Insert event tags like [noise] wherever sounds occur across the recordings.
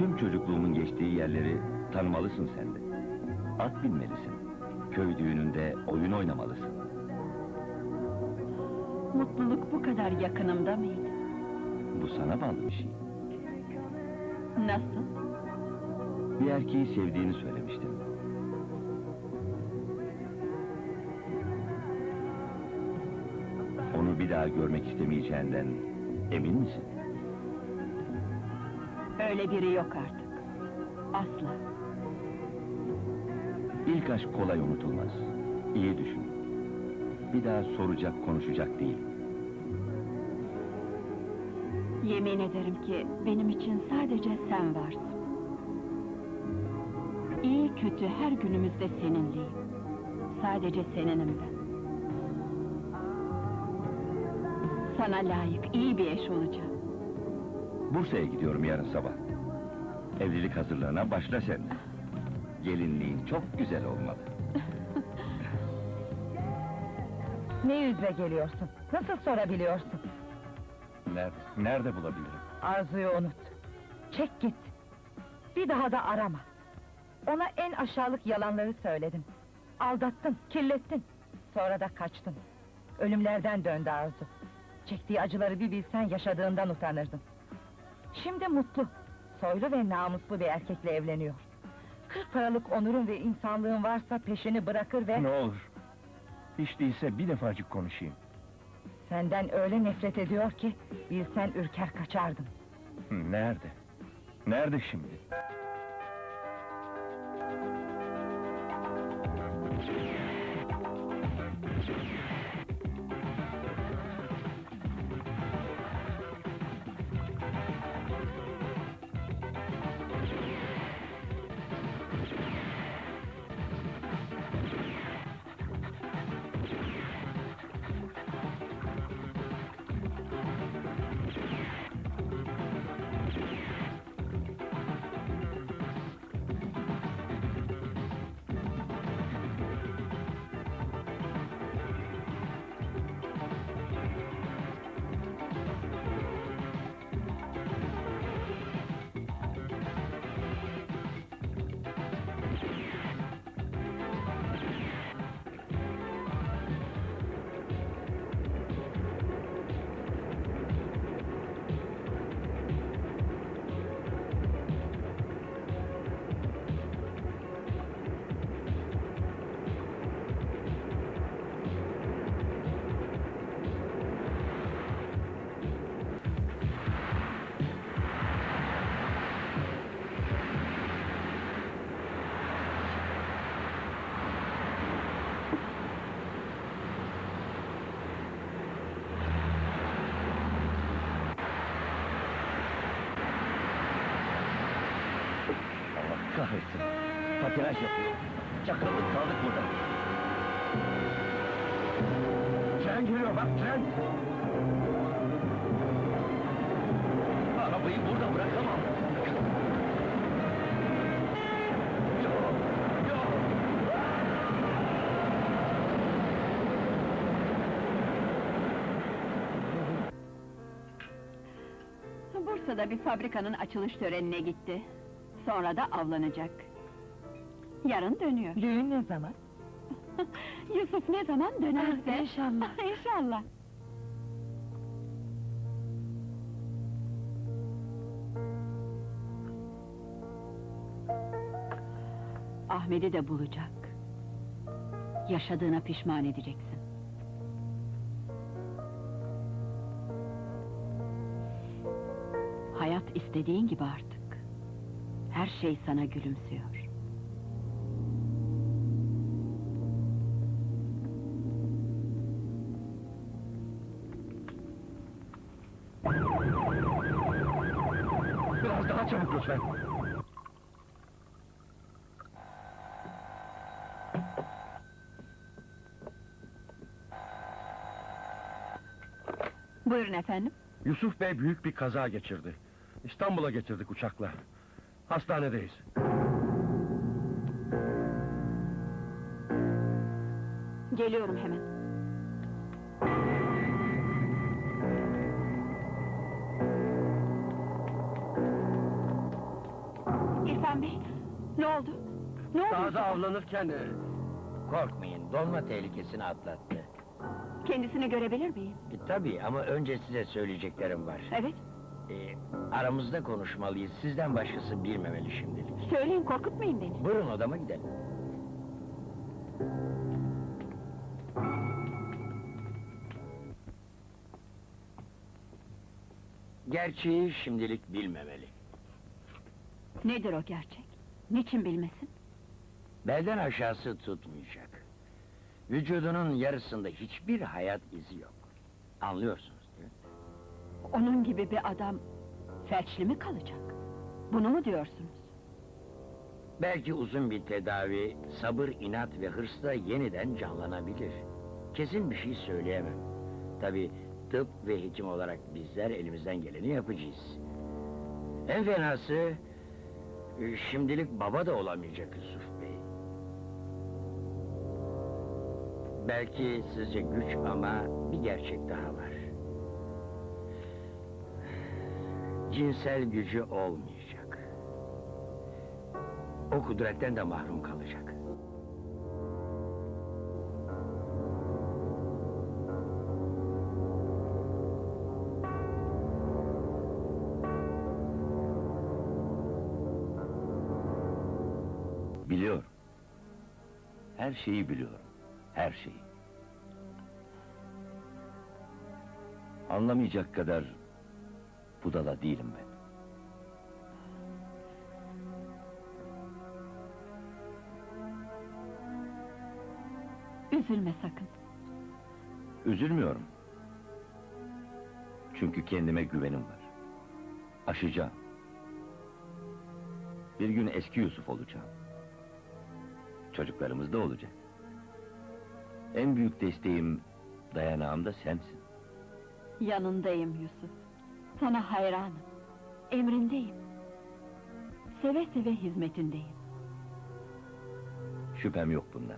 Tüm çocukluğumun geçtiği yerleri tanımalısın sen de. At binmelisin. Köy düğününde oyun oynamalısın. Mutluluk bu kadar yakınımda mıydı? Bu sana bağlı bir şey. Nasıl? Bir erkeği sevdiğini söylemiştin. Onu bir daha görmek istemeyeceğinden emin misin? Öyle biri yok artık. Asla. İlk aşk kolay unutulmaz. İyi düşün. Bir daha soracak, konuşacak değil. Yemin ederim ki benim için sadece sen varsın. İyi kötü her günümüzde seninleyim. Sadece seninim ben. Sana layık iyi bir eş olacağım. Bursa'ya gidiyorum yarın sabah. Evlilik hazırlığına başla sen. Gelinliğin çok güzel olmalı. [laughs] Ne yüzle geliyorsun? Nasıl sorabiliyorsun? Nerede, nerede bulabilirim? Arzuyu unut. Çek git. Bir daha da arama. Ona en aşağılık yalanları söyledin. Aldattın, kirlettin. Sonra da kaçtın. Ölümlerden döndü Arzu. Çektiği acıları bir bilsen yaşadığından utanırdın. Şimdi mutlu. Soylu ve namuslu bir erkekle evleniyor. Kırk paralık onurun ve insanlığın varsa peşini bırakır ve... Ne olur. Hiç değilse bir defacık konuşayım. Senden öyle nefret ediyor ki... ...bilsen ürker kaçardın. Hı, Nerede? Nerede şimdi? Kahretsin. Patinaj yapıyor. Çakıldık kaldık burada. Tren geliyor bak tren. Arabayı burada bırakamam. Bursa'da bir fabrikanın açılış törenine gitti. Sonra da avlanacak. Yarın dönüyor. Düğün ne zaman? [laughs] Yusuf ne zaman dönerse... Ah, inşallah. [laughs] inşallah. Ahmet'i de bulacak. Yaşadığına pişman edeceksin. Hayat istediğin gibi artık. Her şey sana gülümsüyor. Biraz daha çabuk lütfen. Buyurun efendim. Yusuf Bey büyük bir kaza geçirdi. İstanbul'a getirdik uçakla. Hastanedeyiz. Geliyorum hemen. Ne oldu? Dağda avlanırken... e, Korkmayın, dolma tehlikesini atlattı. Kendisini görebilir miyim? E, tabii ama önce size söyleyeceklerim var. Evet. E, aramızda konuşmalıyız, sizden başkası bilmemeli şimdilik. Söyleyin korkutmayın beni. Buyurun odama gidelim. Gerçeği şimdilik bilmemeli. Nedir o gerçek? Niçin bilmesin? Belden aşağısı tutmayacak. Vücudunun yarısında hiçbir hayat izi yok. Mi? Onun gibi bir adam felçli mi kalacak? Bunu mu diyorsunuz? Belki uzun bir tedavi, sabır, inat ve hırsla yeniden canlanabilir. Kesin bir şey söyleyemem. Tabii tıp ve hekim olarak bizler elimizden geleni yapacağız. En fenası, e, şimdilik baba da olamayacak Yusuf Bey. Belki sizce güç ama bir gerçek daha var. Cinsel gücü olmayacak. O kudretten de mahrum kalacak. Biliyorum. Her şeyi biliyorum. Her şeyi. Anlamayacak kadar budala değilim ben. Üzülme sakın. Üzülmüyorum. Çünkü kendime güvenim var. Aşacağım. Bir gün eski Yusuf olacağım. Çocuklarımız da olacak. En büyük desteğim, dayanağım da sensin. Yanındayım Yusuf. Sana hayranım. Emrindeyim. Seve seve hizmetindeyim. Şüphem yok bundan.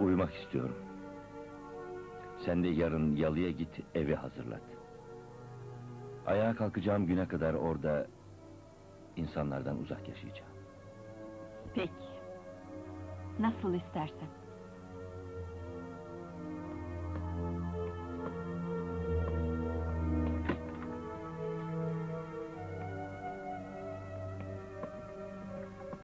Uyumak istiyorum. Sen de yarın yalıya git, evi hazırlat. Ayağa kalkacağım güne kadar orada insanlardan uzak yaşayacağım. Peki. Nasıl istersen.